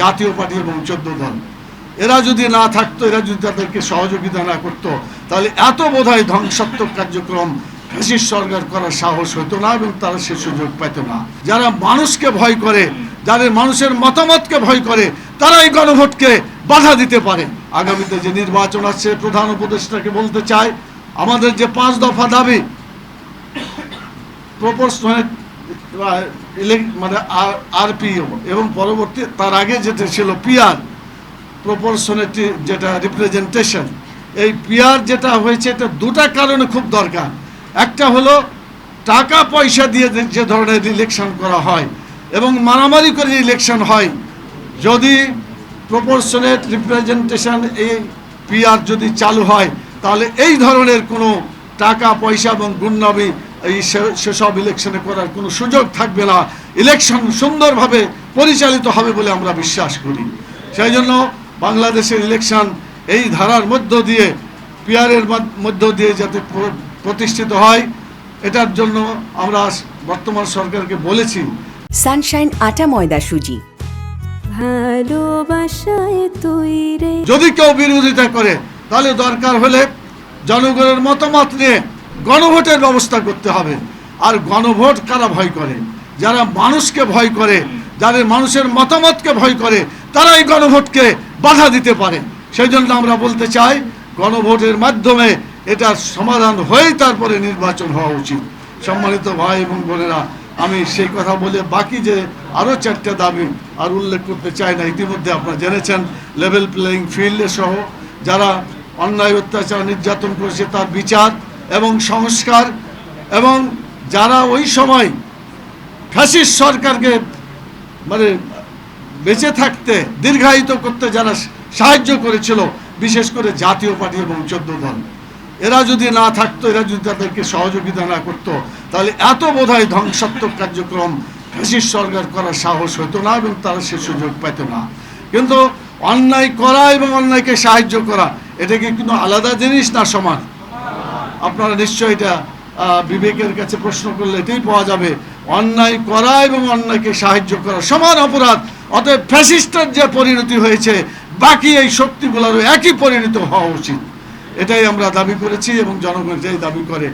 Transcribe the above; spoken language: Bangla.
জাতীয় পার্টি এবং চোদ্দ দল। এরা যদি না থাকতো, এরা যদি তাদেরকে সহযোগিতা না করতো, তাহলে এত বোধহয় ধ্বংসাত্মক কার্যক্রম ফ্যাসিস্ট সরকার করার সাহস হতো না এবং তারা সে সুযোগ পেত না। যারা মানুষকে ভয় করে, যাদের মানুষের মতামতকে ভয় করে, তারা এই গণভোটকে বাধা দিতে পারে। আগামীতে যে নির্বাচন আসছে, প্রধান উপদেষ্টাকে বলতে চাই, আমাদের যে পাঁচ দফা দাবি প্রপোর্শনাল মানে আরপিও এবং পরবর্তী তার আগে যেটা ছিল পিয়ার প্রপোর্শনেটি যেটা রিপ্রেজেন্টেশন এই পিয়ার যেটা হয়েছে, এটা দুটা কারণে খুব দরকার। একটা হলো টাকা পয়সা দিয়ে যে- ধরনের ইলেকশন করা হয় এবং মারামারি করে ইলেকশন হয়, যদি প্রপোর্শনেট রিপ্রেজেন্টেশন এই পিয়ার যদি চালু হয়, তাহলে এই ধরনের কোনো টাকা পয়সা এবং গুন্ডামি এই সে- সেসব ইলেকশনে করার কোনো সুযোগ থাকবে না। ইলেকশন সুন্দরভাবে পরিচালিত হবে বলে আমরা বিশ্বাস করি। সেই জন্য বাংলাদেশের ইলেকশন এই ধারার মধ্য দিয়ে পিয়ারের মধ্য দিয়ে যাতে প্রতিষ্ঠিত হয় এটার জন্য আমরা বর্তমান সরকারকে বলেছি। সানশাইন আটা ময়দা সুজি। ভালোবাসায় যদি কেউ বিরোধিতা করে তাহলে দরকার হলে জনগণের মতামত নিয়ে গণভোটের ব্যবস্থা করতে হবে। আর গণভোট কারা ভয় করে? যারা মানুষকে ভয় করে, যাদের মানুষের মতামতকে ভয় করে, তারাই গণভোটকে বাধা দিতে পারে। সেই জন্য আমরা বলতে চাই, গণভোটের মাধ্যমে এটা সমাধান হয়ে তারপরে নির্বাচন হওয়া উচিত। সম্মানিত ভাই এবং বোনেরা, আমি সেই কথা বলে বাকি যে আরও চারটা দাবি আর উল্লেখ করতে চাই না, ইতিমধ্যে আপনারা জেনেছেন, লেভেল প্লেয়িং ফিল্ডে সহ যারা অন্যায়, অত্যাচার, নির্যাতন করেছে তার বিচার। এবং সংস্কার এবং যারা ওই সময় ফ্যাসিস্ট সরকারকে মানে বেঁচে থাকতে দীর্ঘায়িত করতে যারা সাহায্য করেছিল, বিশেষ করে জাতীয় পার্টি এবং চোদ্দ দল, এরা যদি না থাকতো, এরা যদি তাদেরকে সহযোগিতা না করতো, তাহলে এত বোধহয় ধ্বংসাত্মক কার্যক্রম ফ্যাসিস সরকার করার সাহস হতো না এবং তারা সে সুযোগ পেত না। কিন্তু অন্যায় করা এবং অন্যায়কে সাহায্য করা এটা কি কিন্তু আলাদা জিনিস না সমান। আপনারা নিশ্চয়ই এটা বিবেকের কাছে প্রশ্ন করলে এটাই পাওয়া যাবে। অন্যায় করা এবং অন্যায়কে সাহায্য করা, সমান অপরাধ। অতএব ফ্যাসিস্টের যে পরিণতি হয়েছে, বাকি এই শক্তিগুলোরও একই পরিণত হওয়া উচিত। এটাই আমরা দাবি করেছি এবং জনগণ যেই দাবি করে।